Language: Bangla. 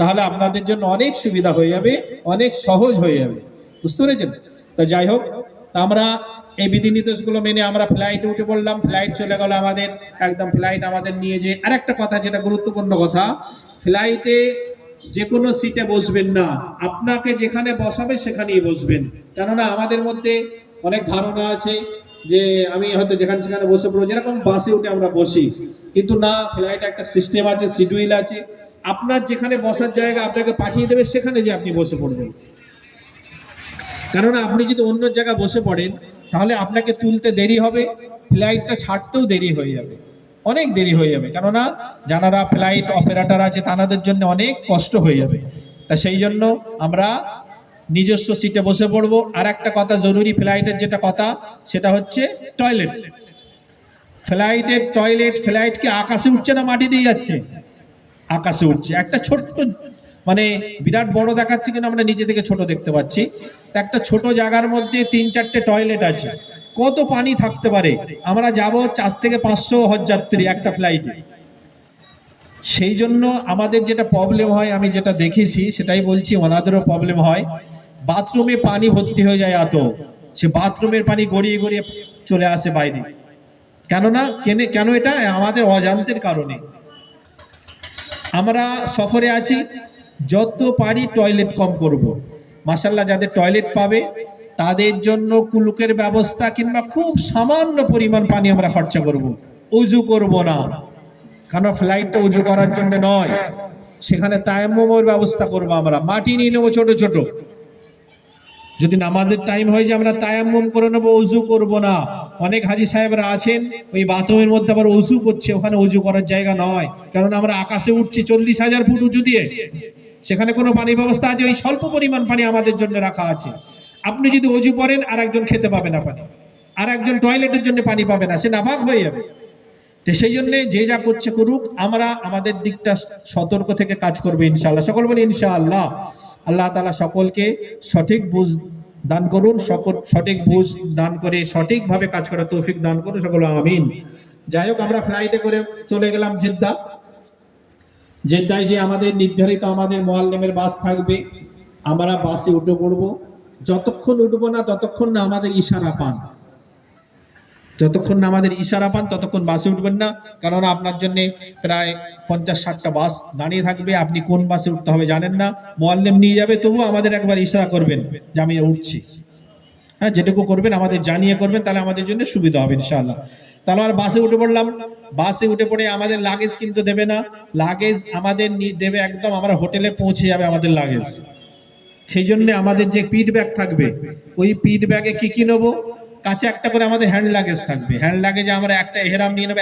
তাহলে আপনাদের জন্য অনেক সুবিধা হয়ে যাবে, অনেক সহজ হয়ে যাবে। বুঝতে পেরেছেন? তা যাই হোক আমরা এই বিধি নির্দেশগুলো মেনে আমরা ফ্লাইটে উঠে পড়লাম ফ্লাইট চলে গেল আমাদের, একদম ফ্লাইট আমাদের নিয়ে যে আরেকটা কথা যেটা গুরুত্বপূর্ণ কথা ফ্লাইটে যে কোনো সিটে বসবেন না, আপনাকে যেখানে বসাবে সেখানেই বসবেন। কেননা আমাদের মধ্যে অনেক ধারণা আছে যে আমি হয়তো যেখানে সেখানে বসে পড়ব, যেরকম বাসে উঠে আমরা বসি। কিন্তু না ফ্লাইট একটা সিস্টেম আছে শিডিউল আছে আপনার যেখানে বসার জায়গা আপনাকে পাঠিয়ে দেবে, সেখানে যে আপনি বসে পড়বেন। কেননা আপনি যদি অন্য জায়গায় বসে পড়েন, তাহলে আপনাকে তুলতে দেরি হবে, ফ্লাইটটা ছাড়তেও দেরি হয়ে যাবে। অনেক দেরি হয়ে যাবে। কেননা যারা ফ্লাইট অপারেটর আছে তাদের জন্য অনেক কষ্ট হয়ে যাবে। তা সেই জন্য আমরা নিজস্ব সিটে বসে পড়ব। আর একটা কথা জরুরি, ফ্লাইটের যেটা কথা, সেটা হচ্ছে টয়লেট। ফ্লাইটের টয়লেট, ফ্লাইট কি আকাশে উঠছে না মাটি দিয়ে যাচ্ছে? আকাশে উঠছে একটা ছোট্ট মানে বিরাট বড় দেখাচ্ছে কিন্তু আমরা নিচে থেকে ছোট দেখতে পাচ্ছি। একটা ছোট জায়গার মধ্যে তিন চারটে টয়লেট আছে। কত পানি থাকতে পারে? আমরা যাব চার থেকে পাঁচশো হজযাত্রী একটা ফ্লাইটে সেই জন্য আমাদের যেটা প্রবলেম হয়, আমি যেটা দেখেছি, সেটাই বলছি ওনাদেরও প্রবলেম হয়। বাথরুমে পানি ভর্তি হয়ে যায় এত। সে বাথরুমের পানি গড়িয়ে গড়িয়ে চলে আসে বাইরে। কেননা, কেনে, কেন এটা? আমাদের অজান্তের কারণে। আমরা সফরে আছি, যত পারি টয়লেট কম করব। মাসাল্লাহ যাদের টয়লেট পাবে, তাদের জন্য কুলুকের ব্যবস্থা কিংবা খুব সামান্য পরিমাণ পানি আমরা খরচা করব। উজু করব না কেন ফ্লাইটটা উজু করার জন্য নয় সেখানে তায়াম্মুমের ব্যবস্থা করব আমরা মাটি নিয়ে নেব ছোট ছোট যদি নামাজের টাইম হয় যে আমরা তায়াম্মুম করে নেব, উজু করব না। অনেক হাজি সাহেবরা আছেন, ওই বাথরুমের মধ্যে আবার উজু করছে, ওখানে উজু করার জায়গা নয়। কারণ আমরা আকাশে উঠছি, চল্লিশ হাজার ফুট উঁচু দিয়ে সেখানে কোনো পানি ব্যবস্থা আছে? ওই স্বল্প পরিমাণ পানি আমাদের জন্য রাখা আছে। আপনি যদি অজু করেন আর একজন খেতে পাবে না পানি। আর একজন টয়লেটের জন্য পানি পাবে না, সে নাপাক হয়ে যাবে। তো সেই জন্য যে যা করছে করুক, আমরা আমাদের দিকটা সতর্ক থেকে কাজ করব ইনশাআল্লাহ। সকল বলি ইনশাআল্লাহ। আল্লাহ তালা সকলকে সঠিক বুঝ দান করুন, সকল সঠিক বুঝ দান করে সঠিকভাবে কাজ করার তৌফিক দান করুন, সকল আমিন। যাই হোক, আমরা ফ্লাইটে করে চলে গেলাম জেদ্দা। জেদ্দায় যে আমাদের নির্ধারিত আমাদের মোয়াল্লেমের বাস থাকবে, আমরা বাসে উঠে পড়ব। যতক্ষণ উঠবো না, ততক্ষণ না আমাদের ইশারা পান। যতক্ষণ না আমাদের ইশারা পান, ততক্ষণ বাসে উঠবেন না। কারণ আপনার জন্য প্রায় পঞ্চাশ ষাটটা বাস দাঁড়িয়ে থাকবে। আপনি কোন বাসে উঠতে হবে জানেন না। মোয়াল্লেম নিয়ে যাবে তবু আমাদের একবার ইশারা করবেন যে আমি উঠছি। হ্যাঁ যেটুকু করবেন, আমাদের জানিয়ে করবেন, তাহলে আমাদের জন্য সুবিধা হবে, ইনশাআল্লাহ। তাহলে আর বাসে উঠে পড়লাম। বাসে উঠে পড়ে আমাদের লাগেজ কিন্তু দেবে না। লাগেজ আমাদের দেবে একদম, আমরা হোটেলে পৌঁছে যাবে আমাদের লাগেজ সেই জন্য আমাদের যে পিট ব্যাগ থাকবে, ওই পিট ব্যাগে কি কি নেব? কাছে একটা করে আমাদের হ্যান্ড লাগেজ থাকবে। হ্যান্ড লাগেজে আমরা একটা এহেরাম নিয়ে নেব